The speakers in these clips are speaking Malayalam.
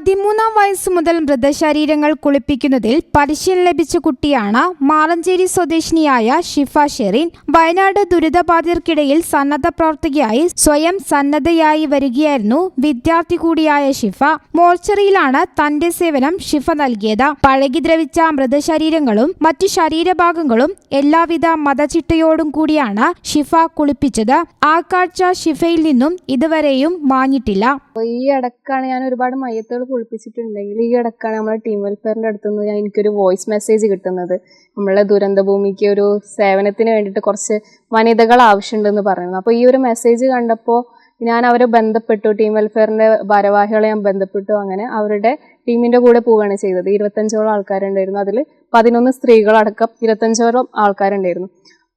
പതിമൂന്നാം വയസ്സ് മുതൽ മൃതശരീരങ്ങൾ കുളിപ്പിക്കുന്നതിൽ പരിശീലനം ലഭിച്ച കുട്ടിയാണ് മാറഞ്ചേരി സ്വദേശിനിയായ ഷിഫ ഷെറിൻ. വയനാട് ദുരിതബാധിതർക്കിടയിൽ സന്നദ്ധ പ്രവർത്തകയായി സ്വയം സന്നദ്ധയായി വരികയായിരുന്നു വിദ്യാർത്ഥി കൂടിയായ ഷിഫ. മോർച്ചറിയിലാണ് തന്റെ സേവനം ഷിഫ നൽകിയത്. പഴകി ദ്രവിച്ച മൃതശരീരങ്ങളും മറ്റു ശരീരഭാഗങ്ങളും എല്ലാവിധ മതചിട്ടയോടും കൂടിയാണ് ഷിഫ കുളിപ്പിച്ചത്. ആ കാഴ്ച ഷിഫയിൽ നിന്നും ഇതുവരെയും മാഞ്ഞിട്ടില്ല. ഈ ഇടക്കാണ് ഞാൻ ഒരുപാട് മയ്യത്തുകൾ കുളിപ്പിച്ചിട്ടുണ്ടെങ്കിൽ ഈ ഇടക്കാണ് നമ്മളെ ടീം വെൽഫെയറിന്റെ അടുത്ത് നിന്ന് എനിക്കൊരു വോയിസ് മെസ്സേജ് കിട്ടുന്നത്. നമ്മളെ ദുരന്ത ഭൂമിക്ക് ഒരു സേവനത്തിന് വേണ്ടിയിട്ട് കുറച്ച് വനിതകൾ ആവശ്യമുണ്ടെന്ന് പറയുന്നു. അപ്പോൾ ഈ ഒരു മെസ്സേജ് കണ്ടപ്പോൾ ഞാൻ അവരെ ബന്ധപ്പെട്ടു. ടീം വെൽഫെയറിന്റെ ഭാരവാഹികളെ ഞാൻ ബന്ധപ്പെട്ടു. അങ്ങനെ അവരുടെ ടീമിന്റെ കൂടെ പോവുകയാണ് ചെയ്തത്. ഇരുപത്തഞ്ചോളം ആൾക്കാരുണ്ടായിരുന്നു. അതിൽ പതിനൊന്ന് സ്ത്രീകളടക്കം ഇരുപത്തഞ്ചോളം ആൾക്കാരുണ്ടായിരുന്നു.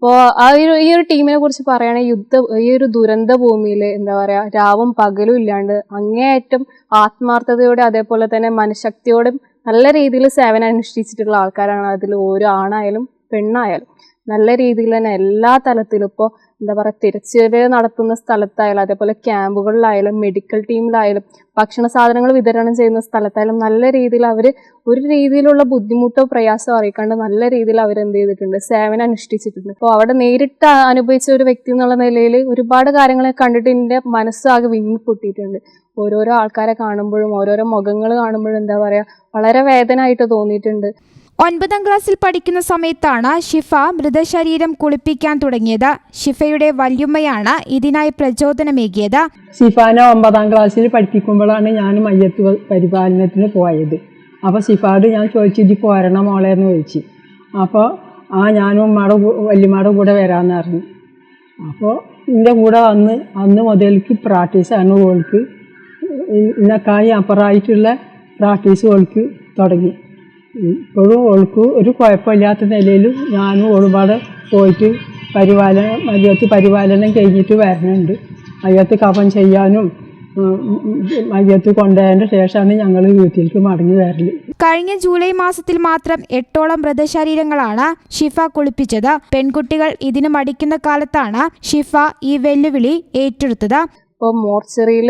അപ്പോൾ ആ ഒരു ഈ ഒരു ടീമിനെ കുറിച്ച് പറയുകയാണെങ്കിൽ യുദ്ധ ഈ ഒരു ദുരന്ത ഭൂമിയിൽ എന്താ പറയാ രാവും പകലും ഇല്ലാണ്ട് അങ്ങേയറ്റം ആത്മാർത്ഥതയോടെ അതേപോലെ തന്നെ മനഃശക്തിയോടും നല്ല രീതിയിൽ സേവനം അനുഷ്ഠിച്ചിട്ടുള്ള ആൾക്കാരാണ് അതിൽ ഓരോ ആണായാലും പെണ്ണായാലും. നല്ല രീതിയിൽ തന്നെ എല്ലാ തലത്തിലും ഇപ്പോൾ എന്താ പറയുക തിരച്ചിൽ നടത്തുന്ന സ്ഥലത്തായാലും അതേപോലെ ക്യാമ്പുകളിലായാലും മെഡിക്കൽ ടീമിലായാലും ഭക്ഷണ സാധനങ്ങൾ വിതരണം ചെയ്യുന്ന സ്ഥലത്തായാലും നല്ല രീതിയിൽ അവർ ഒരു രീതിയിലുള്ള ബുദ്ധിമുട്ടോ പ്രയാസമോ അറിയിക്കാണ്ട് നല്ല രീതിയിൽ അവർ എന്ത് ചെയ്തിട്ടുണ്ട് സേവനം അനുഷ്ഠിച്ചിട്ടുണ്ട്. അപ്പോൾ അവിടെ നേരിട്ട് അനുഭവിച്ച ഒരു വ്യക്തി എന്നുള്ള നിലയിൽ ഒരുപാട് കാര്യങ്ങളെ കണ്ടിട്ട് എന്റെ മനസ്സാകെ വിങ്ങിപ്പൊട്ടിയിട്ടുണ്ട് ഓരോരോ ആൾക്കാരെ കാണുമ്പോഴും ഓരോരോ മുഖങ്ങൾ കാണുമ്പോഴും എന്താ പറയുക വളരെ വേദനയായിട്ട് തോന്നിയിട്ടുണ്ട്. ഒൻപതാം ക്ലാസ്സിൽ പഠിക്കുന്ന സമയത്താണ് ഷിഫ മൃതശരീരം കുളിപ്പിക്കാൻ തുടങ്ങിയത്. ഷിഫയുടെ വല്യുമ്മയാണ് ഇതിനായി പ്രചോദനമേകിയത്. ഷിഫാനെ ഒമ്പതാം ക്ലാസ്സിൽ പഠിപ്പിക്കുമ്പോഴാണ് ഞാൻ മയ്യത്ത് പരിപാലനത്തിന് പോയത്. അപ്പോൾ ഷിഫാട് ഞാൻ ചോദിച്ചു ഇതി പോരണ മോളെ? എന്ന് ചോദിച്ചു. അപ്പോൾ ആ ഞാനും ഉമ്മയുടെ വല്യമ്മയുടെ കൂടെ വരാമെന്ന് പറഞ്ഞു. അപ്പോൾ എന്റെ കൂടെ വന്ന് അന്ന് മുതൽക്ക് പ്രാക്ടീസ് ആണ് ഓൾക്ക് ഇന്നക്കായി അപ്പുറമായിട്ടുള്ള പ്രാക്ടീസ് ഓൾക്ക് തുടങ്ങി. ഇപ്പോഴും ഓൾക്ക് ഒരു കുഴപ്പമില്ലാത്ത നിലയിലും ഞാനും ഒരുപാട് പോയിട്ട് പരിപാലനം മയ്യത്ത് പരിപാലനം കഴിഞ്ഞിട്ട് വരണുണ്ട്. മയ്യത്ത് കഫം ചെയ്യാനും മയ്യത്ത് കൊണ്ടുപോയതിന്റെ ശേഷമാണ് ഞങ്ങൾ വീട്ടിലേക്ക് മടങ്ങി വരൽ. കഴിഞ്ഞ ജൂലൈ മാസത്തിൽ മാത്രം എട്ടോളം മൃതശരീരങ്ങളാണ് ഷിഫ കുളിപ്പിച്ചത്. പെൺകുട്ടികൾ ഇതിന് മടിക്കുന്ന കാലത്താണ് ഷിഫ ഈ വെല്ലുവിളി ഏറ്റെടുത്തത്. ഇപ്പോൾ മോർച്ചറിയിൽ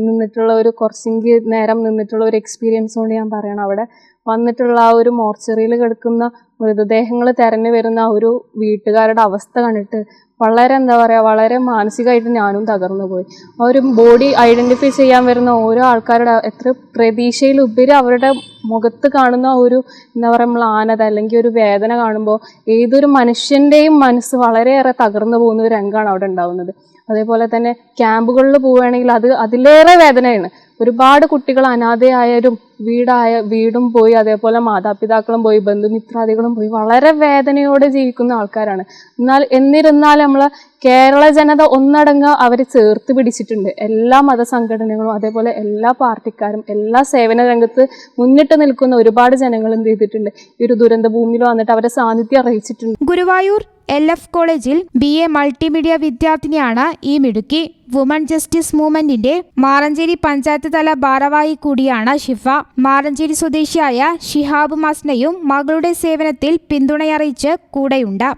നിന്നിട്ടുള്ള ഒരു കുറച്ചെങ്കിൽ നേരം നിന്നിട്ടുള്ള ഒരു എക്സ്പീരിയൻസ് കൊണ്ട് ഞാൻ പറയണം അവിടെ. വന്നിട്ടുള്ള ആ ഒരു മോർച്ചറിയിൽ കിടക്കുന്ന മൃതദേഹങ്ങൾ തെരഞ്ഞു വരുന്ന ഒരു വീട്ടുകാരുടെ അവസ്ഥ കണ്ടിട്ട് വളരെ എന്താ പറയുക വളരെ മാനസികമായിട്ട് ഞാനും തകർന്നു പോയി. ആ ഒരു ബോഡി ഐഡന്റിഫൈ ചെയ്യാൻ വരുന്ന ഓരോ ആൾക്കാരുടെ എത്ര പ്രതീക്ഷയിലുപരി അവരുടെ മുഖത്ത് കാണുന്ന ഒരു എന്താ പറയുക മ്ലാനത അല്ലെങ്കിൽ ഒരു വേദന കാണുമ്പോൾ ഏതൊരു മനുഷ്യന്റെയും മനസ്സ് വളരെയേറെ തകർന്നു പോകുന്ന ഒരു രംഗമാണ് അവിടെ ഉണ്ടാവുന്നത്. അതേപോലെ തന്നെ ക്യാമ്പുകളിൽ പോവുകയാണെങ്കിൽ അത് അതിലേറെ വേദനയാണ്. ഒരുപാട് കുട്ടികൾ അനാഥയായാലും വീടായ വീടും പോയി അതേപോലെ മാതാപിതാക്കളും പോയി ബന്ധുമിത്രാദികളും പോയി വളരെ വേദനയോടെ ജീവിക്കുന്ന ആൾക്കാരാണ്. എന്നാൽ എന്നിരുന്നാൽ നമ്മൾ കേരള ജനത ഒന്നടങ്ക അവരെ ചേർത്ത് പിടിച്ചിട്ടുണ്ട്. എല്ലാ മതസംഘടനകളും അതേപോലെ എല്ലാ പാർട്ടിക്കാരും എല്ലാ സേവന രംഗത്ത് മുന്നിട്ട് നിൽക്കുന്ന ഒരുപാട് ജനങ്ങൾ എന്ത് ചെയ്തിട്ടുണ്ട്? ഈ ഒരു ദുരന്ത ഭൂമിയിൽ വന്നിട്ട് അവരെ സാന്നിധ്യം അറിയിച്ചിട്ടുണ്ട്. ഗുരുവായൂർ എൽ എഫ് കോളേജിൽ ബി എ മൾട്ടിമീഡിയ വിദ്യാർത്ഥിനിയാണ് ഈ മിടുക്കി. വുമൺ ജസ്റ്റിസ് മൂവ്മെന്റിന്റെ മാറഞ്ചേരി പഞ്ചായത്ത് തല ഭാരവാഹി കൂടിയാണ് ഷിഫ. മാറഞ്ചേരി സ്വദേശിയായ ഷിഹാബ് മസ്നയും മകളുടെ സേവനത്തിൽ പിന്തുണയറിയിച്ച് കൂടെയുണ്ട്.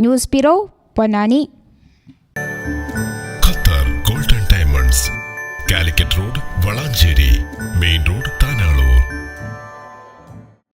News bureau Ponnani. Qatar golden diamonds. Calicut road Valanchery. Main road